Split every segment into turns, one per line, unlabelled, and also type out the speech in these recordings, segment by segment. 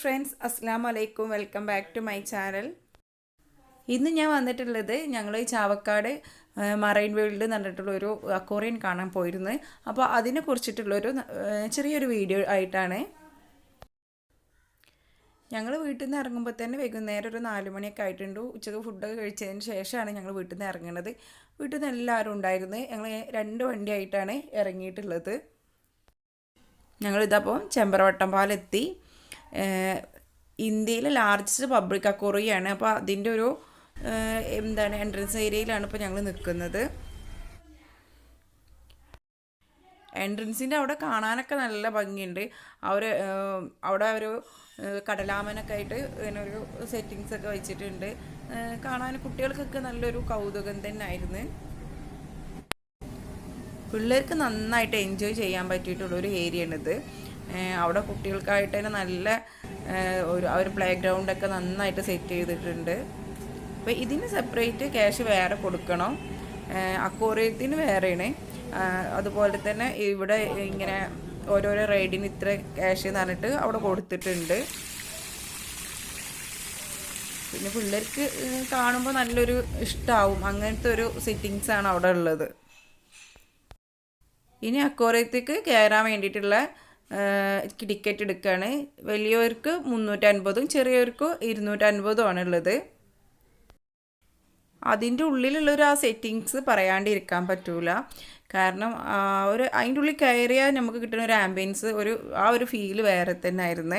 Friends അസ്സാം വലൈക്കും welcome back to my channel ഇന്ന് ഞാൻ വന്നിട്ടുള്ളത് ഞങ്ങൾ ചാവക്കാട് മറൈൻ വേൾഡ് എന്ന് പറഞ്ഞിട്ടുള്ളൊരു അക്കോറിയൻ കാണാൻ പോയിരുന്നു. അപ്പോൾ അതിനെ കുറിച്ചിട്ടുള്ളൊരു ചെറിയൊരു വീഡിയോ ആയിട്ടാണ്. ഞങ്ങൾ വീട്ടിൽ നിന്ന് ഇറങ്ങുമ്പോൾ തന്നെ വൈകുന്നേരം ഒരു നാല് മണിയൊക്കെ ആയിട്ടുണ്ട്. ഉച്ചയ്ക്ക് ഫുഡൊക്കെ കഴിച്ചതിന് ശേഷമാണ് ഞങ്ങൾ വീട്ടിൽ നിന്ന് ഇറങ്ങുന്നത് വീട്ടിൽ നിന്ന് എല്ലാവരും ഉണ്ടായിരുന്നു. ഞങ്ങൾ രണ്ട് വണ്ടിയായിട്ടാണ് ഇറങ്ങിയിട്ടുള്ളത്. ഞങ്ങളിതപ്പോൾ ചെമ്പറവട്ടം പാലെത്തി. ഇന്ത്യയിലെ ലാർജസ്റ്റ് പബ്ലിക് അക്വറിയാണ് അപ്പോൾ അതിന്റെ ഒരു എന്താണ് എൻട്രൻസ് ഏരിയയിലാണ് ഇപ്പോൾ ഞങ്ങൾ നിൽക്കുന്നത് എൻട്രൻസിന്റെ അവിടെ കാണാനൊക്കെ നല്ല ഭംഗിയുണ്ട്. അവർ അവിടെ ഒരു കടലാമനൊക്കെ ആയിട്ട് ഇങ്ങനെ ഒരു സെറ്റിങ്സ് ഒക്കെ വെച്ചിട്ടുണ്ട്. കാണാൻ കുട്ടികൾക്കൊക്കെ നല്ലൊരു കൗതുകം തന്നെ ആയിരുന്നു പിള്ളേർക്ക് നന്നായിട്ട് എൻജോയ് ചെയ്യാൻ പറ്റിയിട്ടുള്ള ഒരു ഏരിയ ആണിത്. അവിടെ കുട്ടികൾക്കായിട്ട് തന്നെ നല്ല ഒരു ആ ഒരു പ്ലേ ഗ്രൗണ്ടൊക്കെ നന്നായിട്ട് സെറ്റ് ചെയ്തിട്ടുണ്ട്. അപ്പോൾ ഇതിന് സെപ്പറേറ്റ് ക്യാഷ് വേറെ കൊടുക്കണം. അക്വോറിയത്തിന് വേറെയാണ്. അതുപോലെ തന്നെ ഇവിടെ ഇങ്ങനെ ഓരോരോ റൈഡിന് ഇത്ര ക്യാഷ് എന്ന് പറഞ്ഞിട്ട് അവിടെ കൊടുത്തിട്ടുണ്ട്. പിന്നെ പിള്ളേർക്ക് കാണുമ്പോൾ നല്ലൊരു ഇഷ്ടമാവും അങ്ങനത്തെ ഒരു സെറ്റിങ്സ് ആണ് അവിടെ ഉള്ളത്. ഇനി അക്വോറിയത്തേക്ക് കയറാൻ വേണ്ടിയിട്ടുള്ള ടിക്കറ്റ് എടുക്കുകയാണ് വലിയവർക്ക് മുന്നൂറ്റൻപതും ചെറിയവർക്ക് ഇരുന്നൂറ്റൻപതും ആണുള്ളത്. അതിന്റെ ഉള്ളിലുള്ളൊരു ആ സെറ്റിങ്സ് പറയാണ്ടിരിക്കാൻ പറ്റൂല. കാരണം ഒരു അതിന്റെ ഉള്ളിൽ കയറിയാൽ നമുക്ക് കിട്ടുന്ന ഒരു ആംബിയൻസ് ഒരു ആ ഒരു ഫീൽ വേറെ തന്നെ ആയിരുന്നു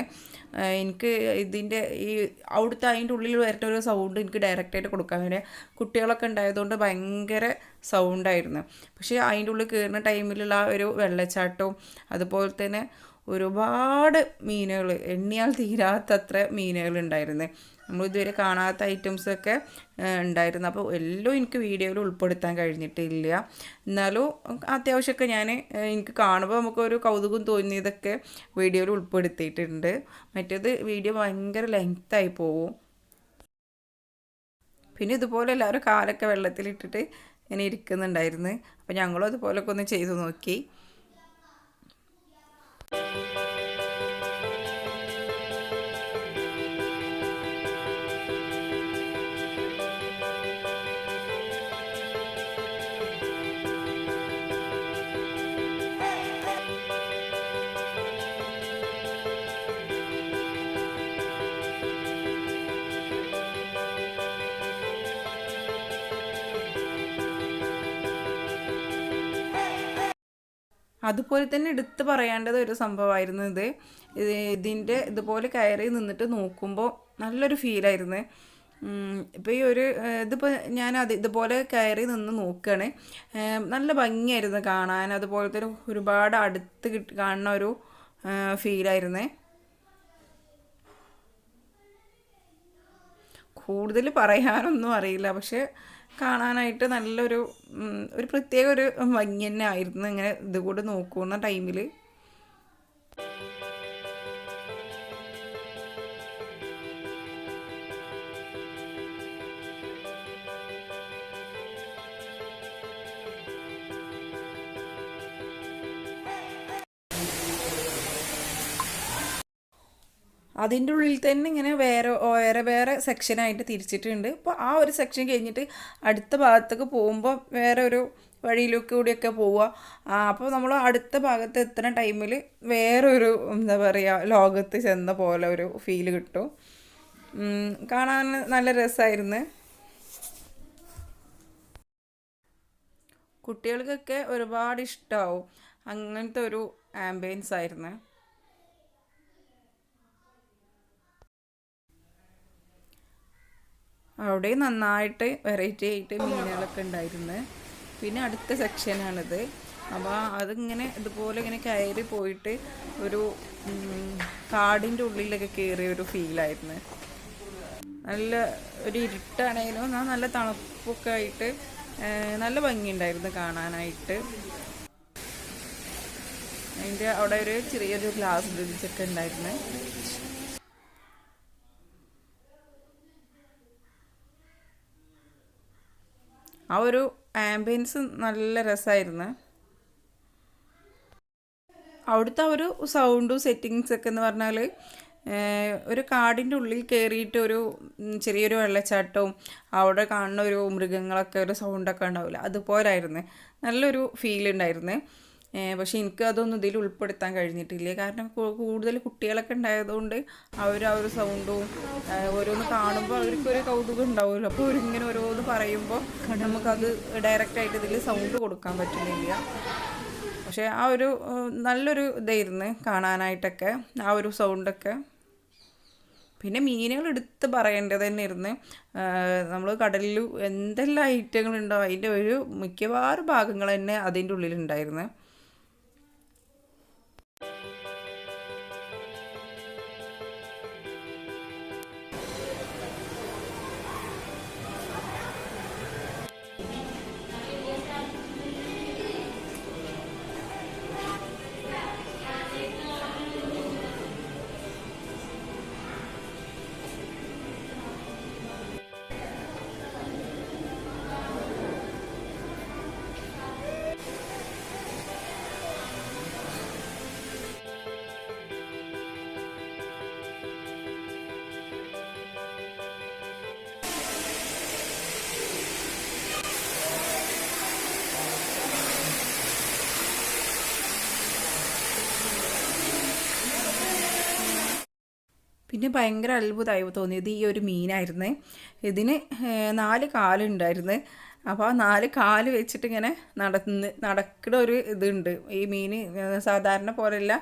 എനിക്ക് ഇതിന്റെ ഈ അവിടുത്തെ അതിന്റെ ഉള്ളിൽ വരുന്ന ഒരു സൗണ്ട് എനിക്ക് ഡയറക്റ്റായിട്ട് കൊടുക്കാൻ വേണ്ടി കുട്ടികളൊക്കെ ഉണ്ടായതുകൊണ്ട് ഭയങ്കര സൗണ്ടായിരുന്നു പക്ഷേ അതിന്റെ ഉള്ളിൽ കയറുന്ന ടൈമിലുള്ള ഒരു വെള്ളച്ചാട്ടവും അതുപോലെ തന്നെ ഒരുപാട് മീനുകൾ എണ്ണിയാൽ തീരാത്തത്ര മീനുകൾ ഉണ്ടായിരുന്നു നമ്മൾ ഇതുവരെ കാണാത്ത ഐറ്റംസൊക്കെ ഉണ്ടായിരുന്നു. അപ്പോൾ എല്ലാം എനിക്ക് വീഡിയോയിൽ ഉൾപ്പെടുത്താൻ കഴിഞ്ഞിട്ടില്ല. എന്നാലും അത്യാവശ്യമൊക്കെ ഞാൻ എനിക്ക് കാണുമ്പോൾ നമുക്കൊരു കൗതുകം തോന്നിയതൊക്കെ വീഡിയോയിൽ ഉൾപ്പെടുത്തിയിട്ടുണ്ട്. മറ്റേത് വീഡിയോ ഭയങ്കര ലെങ്ത്തായി പോവും. പിന്നെ ഇതുപോലെ എല്ലാവരും കാലൊക്കെ വെള്ളത്തിലിട്ടിട്ട് ഇങ്ങനെ ഇരിക്കുന്നുണ്ടായിരുന്നു. അപ്പോൾ ഞങ്ങളും അതുപോലൊക്കെ ഒന്ന് ചെയ്തു നോക്കി. അതുപോലെ തന്നെ എടുത്ത് പറയേണ്ടത് ഒരു സംഭവമായിരുന്നു ഇത്. ഇത് ഇതിന്റെ ഇതുപോലെ കയറി നിന്നിട്ട് നോക്കുമ്പോൾ നല്ലൊരു ഫീലായിരുന്നു ഇപ്പോൾ ഈ ഒരു ഇതിപ്പോൾ ഞാൻ അത് ഇതുപോലെ കയറി നിന്ന് നോക്കുകയാണ് നല്ല ഭംഗിയായിരുന്നു കാണാൻ. അതുപോലെ തന്നെ ഒരുപാട് അടുത്ത് കിട്ടി കാണുന്ന ഒരു ഫീലായിരുന്നേ കൂടുതൽ പറയാനൊന്നും അറിയില്ല. പക്ഷെ കാണാനായിട്ട് നല്ലൊരു ഒരു പ്രത്യേക ഒരു ഭംഗി തന്നെ ആയിരുന്നു. ഇങ്ങനെ ഇതുകൂടെ നോക്കുന്ന ടൈമിൽ അതിന്റെ ഉള്ളിൽ തന്നെ ഇങ്ങനെ വേറെ വേറെ വേറെ സെക്ഷനായിട്ട് തിരിച്ചിട്ടുണ്ട്. അപ്പോൾ ആ ഒരു സെക്ഷൻ കഴിഞ്ഞിട്ട് അടുത്ത ഭാഗത്തേക്ക് പോകുമ്പോൾ വേറെ ഒരു വഴിയിലൊക്കെ കൂടിയൊക്കെ പോവുക അപ്പോൾ നമ്മൾ അടുത്ത ഭാഗത്ത് എത്തുന്ന ടൈമിൽ വേറൊരു എന്താ പറയുക ലോകത്ത് ചെന്ന പോലെ ഒരു ഫീൽ കിട്ടും. കാണാൻ നല്ല രസമായിരുന്നു കുട്ടികൾക്കൊക്കെ ഒരുപാട് ഇഷ്ടമാവും അങ്ങനത്തെ ഒരു ആംബിയൻസ് ആയിരുന്നു. അവിടെ നന്നായിട്ട് വെറൈറ്റി ആയിട്ട് മീനുകളൊക്കെ ഉണ്ടായിരുന്നു പിന്നെ അടുത്ത സെക്ഷനാണിത് അപ്പോൾ അതിങ്ങനെ ഇതുപോലെ ഇങ്ങനെ കയറി പോയിട്ട് ഒരു കാടിന്റെ ഉള്ളിലൊക്കെ കയറിയ ഒരു ഫീലായിരുന്നു നല്ല ഒരു ഇരുട്ടാണെങ്കിലും നല്ല തണുപ്പൊക്കെ ആയിട്ട് നല്ല ഭംഗിയുണ്ടായിരുന്നു കാണാനായിട്ട്. അതിന്റെ അവിടെ ഒരു ചെറിയൊരു ഗ്ലാസ് ബ്രിഡ്ജൊക്കെ ഉണ്ടായിരുന്നു. ആ ഒരു ആംബിയൻസ് നല്ല രസമായിരുന്നു. അവിടുത്തെ ഒരു സൗണ്ടും സെറ്റിങ്സ് ഒക്കെ എന്ന് പറഞ്ഞാൽ ഒരു കാടിന്റെ ഉള്ളിൽ കയറിയിട്ട് ഒരു ചെറിയൊരു വെള്ളച്ചാട്ടവും അവിടെ കാണുന്ന ഒരു മൃഗങ്ങളൊക്കെ ഒരു സൗണ്ടൊക്കെ ഉണ്ടാവില്ല? അതുപോലായിരുന്നു. നല്ലൊരു ഫീൽ ഉണ്ടായിരുന്നു. പക്ഷെ എനിക്ക് അതൊന്നും ഇതിൽ ഉൾപ്പെടുത്താൻ കഴിഞ്ഞിട്ടില്ല. കാരണം കൂടുതൽ കുട്ടികളൊക്കെ ഉണ്ടായതുകൊണ്ട് അവർ ആ ഒരു സൗണ്ടും ഓരോന്ന് കാണുമ്പോൾ അവർക്കൊരു കൗതുകം ഉണ്ടാവുമല്ലോ. അപ്പോൾ അവരിങ്ങനെ ഓരോന്ന് പറയുമ്പോൾ നമുക്കത് ഡയറക്റ്റായിട്ട് ഇതിൽ സൗണ്ട് കൊടുക്കാൻ പറ്റുന്നില്ല. പക്ഷേ ആ ഒരു നല്ലൊരു ഇതായിരുന്നു കാണാനായിട്ടൊക്കെ ആ ഒരു സൗണ്ടൊക്കെ പിന്നെ മീനുകൾ എടുത്ത് പറയേണ്ടത് തന്നെ ഇരുന്ന് നമ്മൾ കടലിൽ എന്തെല്ലാം ഐറ്റങ്ങളുണ്ടോ അതിന്റെ ഒരു മിക്കവാറും ഭാഗങ്ങൾ തന്നെ അതിന്റെ ഉള്ളിലുണ്ടായിരുന്നു. പിന്നെ ഭയങ്കര അത്ഭുതമായി തോന്നിയത് ഈ ഒരു മീനായിരുന്നു. ഇതിന് നാല് കാലുണ്ടായിരുന്നു. അപ്പോൾ ആ നാല് കാൽ വെച്ചിട്ട് ഇങ്ങനെ നടന്ന് നടക്കുന്ന ഒരു ഇതുണ്ട്. ഈ മീൻ സാധാരണ പോലെയല്ല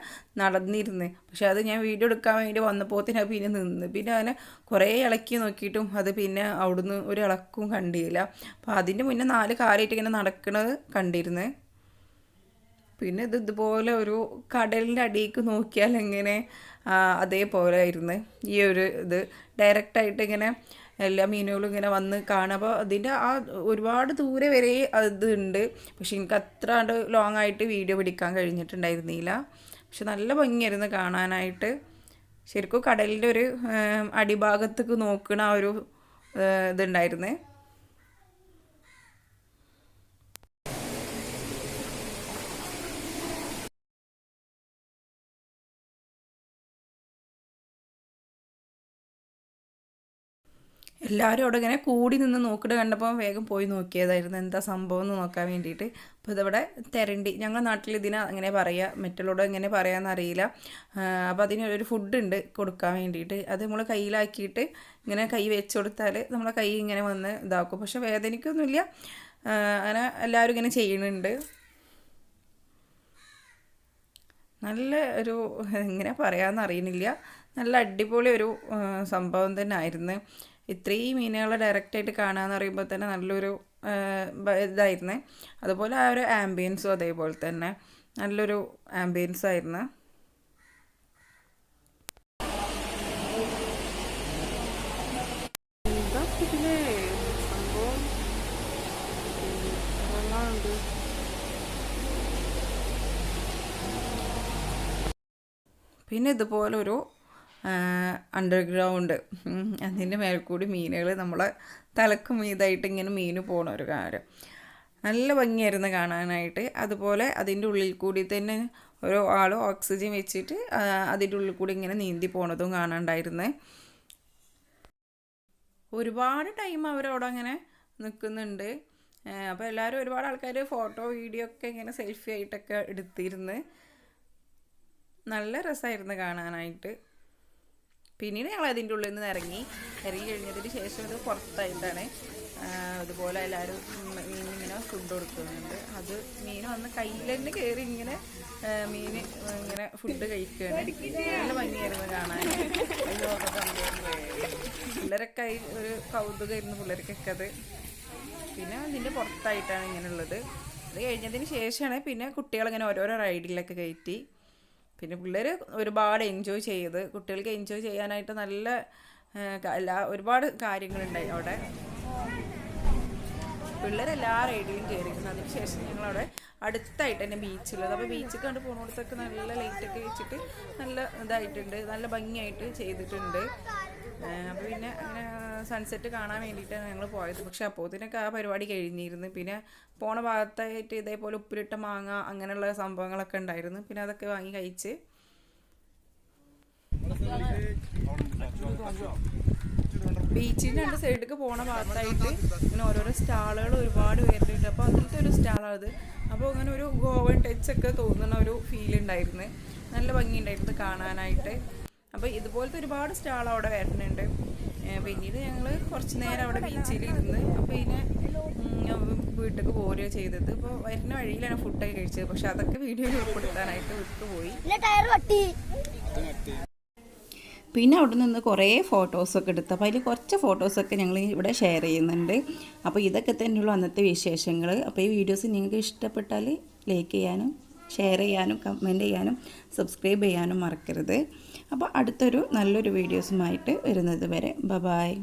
നടന്നിരുന്ന്. പക്ഷെ അത് ഞാൻ വീഡിയോ എടുക്കാൻ വേണ്ടി വന്നപ്പോത്തിന് അത് പിന്നെ നിന്ന്. പിന്നെ അതിനെ കുറേ ഇളക്കി നോക്കിയിട്ടും അത് പിന്നെ അവിടുന്ന് ഒരു ഇളക്കും കണ്ടില്ല. അപ്പോൾ അതിന്റെ മുന്നേ നാല് കാലായിട്ട് ഇങ്ങനെ നടക്കുന്നത് കണ്ടിരുന്നു. പിന്നെ ഇത് ഇതുപോലെ ഒരു കടലിന്റെ അടിയിലേക്ക് നോക്കിയാൽ എങ്ങനെ അതേപോലെ ആയിരുന്നു. ഈ ഒരു ഇത് ഡയറക്റ്റായിട്ട് ഇങ്ങനെ എല്ലാ മീനുകളും ഇങ്ങനെ വന്ന് കാണുക അപ്പോൾ അതിന്റെ ആ ഒരുപാട് ദൂരെ വരെ അത് ഉണ്ട്. പക്ഷെ എനിക്ക് അത്ര ലോങ് ആയിട്ട് വീഡിയോ പിടിക്കാൻ കഴിഞ്ഞിട്ടുണ്ടായിരുന്നില്ല. പക്ഷെ നല്ല ഭംഗിയായിരുന്നു കാണാനായിട്ട്. ശരിക്കും കടലിന്റെ ഒരു അടിഭാഗത്തേക്ക് നോക്കണ ആ ഒരു ഇതുണ്ടായിരുന്നേ. എല്ലാവരും അവിടെ ഇങ്ങനെ കൂടി നിന്ന് നോക്കിയിട്ട് കണ്ടപ്പോൾ വേഗം പോയി നോക്കിയതായിരുന്നു. എന്താ സംഭവം എന്ന് നോക്കാൻ വേണ്ടിയിട്ട്. അപ്പോൾ ഇതവിടെ തെരണ്ടി. ഞങ്ങളുടെ നാട്ടിൽ ഇതിനെ അങ്ങനെ പറയുക മറ്റുള്ളവരോട് എങ്ങനെ പറയാമെന്ന് അറിയില്ല. അപ്പോൾ അതിന് ഒരു ഫുഡ് ഉണ്ട് കൊടുക്കാൻ വേണ്ടിയിട്ട്. അത് നമ്മൾ കയ്യിലാക്കിയിട്ട് ഇങ്ങനെ കൈ വെച്ച് കൊടുത്താൽ നമ്മളെ കൈ ഇങ്ങനെ വന്ന് ഇതാക്കും. പക്ഷെ വേദനിക്കൊന്നുമില്ല. അങ്ങനെ എല്ലാവരും ഇങ്ങനെ ചെയ്യുന്നുണ്ട്. നല്ല ഒരു എങ്ങനെ പറയാമെന്ന് അറിയുന്നില്ല. നല്ല അടിപൊളി ഒരു സംഭവം തന്നെ ആയിരുന്നു ഇത്രയും മീനുകളെ ഡയറക്റ്റായിട്ട് കാണുക എന്ന് പറയുമ്പോൾ തന്നെ നല്ലൊരു ഇതായിരുന്നു. അതുപോലെ ആ ഒരു ആംബിയൻസും അതേപോലെ തന്നെ. നല്ലൊരു ആംബിയൻസ് ആയിരുന്നു. പിന്നെ ഇതുപോലെ ഒരു അണ്ടർഗ്രൗണ്ട് അതിന്റെ മേൽക്കൂടി കൂടി മീനുകൾ നമ്മളെ തലക്ക് മീതായിട്ട് ഇങ്ങനെ മീൻ പോണ ഒരു കാര്യം. നല്ല ഭംഗിയായിരുന്നു കാണാനായിട്ട്. അതുപോലെ അതിന്റെ ഉള്ളിൽ കൂടി തന്നെ ഓരോ ആൾ ഓക്സിജൻ വെച്ചിട്ട് അതിന്റെ ഉള്ളിൽ കൂടി ഇങ്ങനെ നീന്തി പോണതും കാണാണ്ടായിരുന്നേ. ഒരുപാട് ടൈം അവരവിടെ അങ്ങനെ നിൽക്കുന്നുണ്ട് അപ്പോൾ എല്ലാവരും ഒരുപാട് ആൾക്കാർ ഫോട്ടോ വീഡിയോ ഒക്കെ ഇങ്ങനെ സെൽഫി ആയിട്ടൊക്കെ എടുത്തിരുന്ന്. നല്ല രസമായിരുന്നു കാണാനായിട്ട്. പിന്നീട് ഞങ്ങൾ അതിന്റെ ഉള്ളിൽ നിന്ന് ഇറങ്ങി. ഇറങ്ങി കഴിഞ്ഞതിന് ശേഷം അത് പുറത്തായിട്ടാണ് അതുപോലെ എല്ലാവരും മീൻ ഇങ്ങനെ ഫുഡ് കൊടുക്കുന്നുണ്ട്. അത് മീൻ വന്ന് കയ്യിൽ തന്നെ കയറി ഇങ്ങനെ മീൻ ഇങ്ങനെ ഫുഡ് കഴിക്കുകയാണ്. നല്ല ഭംഗിയായിരുന്നു കാണാൻ. പിള്ളേരൊക്കെ ഒരു കൗതുകമായിരുന്നു പിള്ളേർക്കൊക്കെ അത്. പിന്നെ അതിന്റെ പുറത്തായിട്ടാണ് ഇങ്ങനെയുള്ളത്. അത് കഴിഞ്ഞതിന് ശേഷമാണ് പിന്നെ കുട്ടികളിങ്ങനെ ഓരോരോ റൈഡിലൊക്കെ കയറ്റി. പിന്നെ പിള്ളേർ ഒരുപാട് എൻജോയ് ചെയ്ത് കുട്ടികൾക്ക് എൻജോയ് ചെയ്യാനായിട്ട് നല്ല എല്ലാ ഒരുപാട് കാര്യങ്ങളുണ്ടായി അവിടെ. പിള്ളേർ ഐഡിയും കയറിയിരുന്നു അതിന് ശേഷം ഞങ്ങളവിടെ അടുത്തായിട്ട് തന്നെ ബീച്ചുള്ളത്. അപ്പോൾ ബീച്ചിൽ കണ്ട് പോകുന്നിടത്തൊക്കെ നല്ല ലൈറ്റൊക്കെ വെച്ചിട്ട് നല്ല ഇതായിട്ടുണ്ട്. നല്ല ഭംഗിയായിട്ട് ചെയ്തിട്ടുണ്ട്. അപ്പോൾ പിന്നെ അങ്ങനെ സൺസെറ്റ് കാണാൻ വേണ്ടിയിട്ടാണ് ഞങ്ങൾ പോയത്. പക്ഷേ അപ്പോഴത്തേനൊക്കെ ആ പരിപാടി കഴിഞ്ഞിരുന്നു. പിന്നെ പോണ ഭാഗത്തായിട്ട് ഇതേപോലെ ഉപ്പിലിട്ട മാങ്ങ അങ്ങനെയുള്ള സംഭവങ്ങളൊക്കെ ഉണ്ടായിരുന്നു. പിന്നെ അതൊക്കെ വാങ്ങി കഴിച്ച്. ബീച്ചിന്റെ രണ്ട് സൈഡിലേക്ക് പോണ ഭാഗത്തായിട്ട് ഇങ്ങനെ ഓരോരോ സ്റ്റാളുകൾ ഒരുപാട് പേരുണ്ട്. അപ്പോൾ അതിലത്തെ ഒരു സ്റ്റാളാണ് അത്. അപ്പോൾ അങ്ങനെ ഒരു ഗോവൻ ടച്ച് ഒക്കെ തോന്നുന്ന ഒരു ഫീൽ ഉണ്ടായിരുന്നു. നല്ല ഭംഗിയുണ്ടായിരുന്നു കാണാനായിട്ട്. അപ്പോൾ ഇതുപോലത്തെ ഒരുപാട് സ്റ്റാൾ അവിടെ വരുന്നുണ്ട്. പിന്നീട് ഞങ്ങൾ കുറച്ച് നേരം അവിടെ ബീച്ചിൽ ഇരുന്ന് അപ്പോൾ ഇതിനെ വീട്ടിലേക്ക് പോരുക ചെയ്തത്. ഇപ്പോൾ വരുന്ന വഴിയിലാണ് ഫുഡൊക്കെ കഴിച്ചത്. പക്ഷെ അതൊക്കെ വീഡിയോയിൽ ഉൾപ്പെടുത്താനായിട്ട് വിട്ടുപോയി. പിന്നെ അവിടെ നിന്ന് കുറേ ഫോട്ടോസൊക്കെ എടുത്തു. അപ്പോൾ അതിൽ കുറച്ച് ഫോട്ടോസൊക്കെ ഞങ്ങൾ ഇവിടെ ഷെയർ ചെയ്യുന്നുണ്ട്. അപ്പോൾ ഇതൊക്കെ തന്നെയുള്ളൂ അന്നത്തെ വിശേഷങ്ങൾ അപ്പോൾ ഈ വീഡിയോസ് നിങ്ങൾക്ക് ഇഷ്ടപ്പെട്ടാൽ ലൈക്ക് ചെയ്യാനും ഷെയർ ചെയ്യാനും കമന്റ് ചെയ്യാനും സബ്സ്ക്രൈബ് ചെയ്യാനും മറക്കരുത്. അപ്പോൾ അടുത്തൊരു നല്ലൊരു വീഡിയോസുമായിട്ട് വരുന്നത് വരെ. ബ ബായ്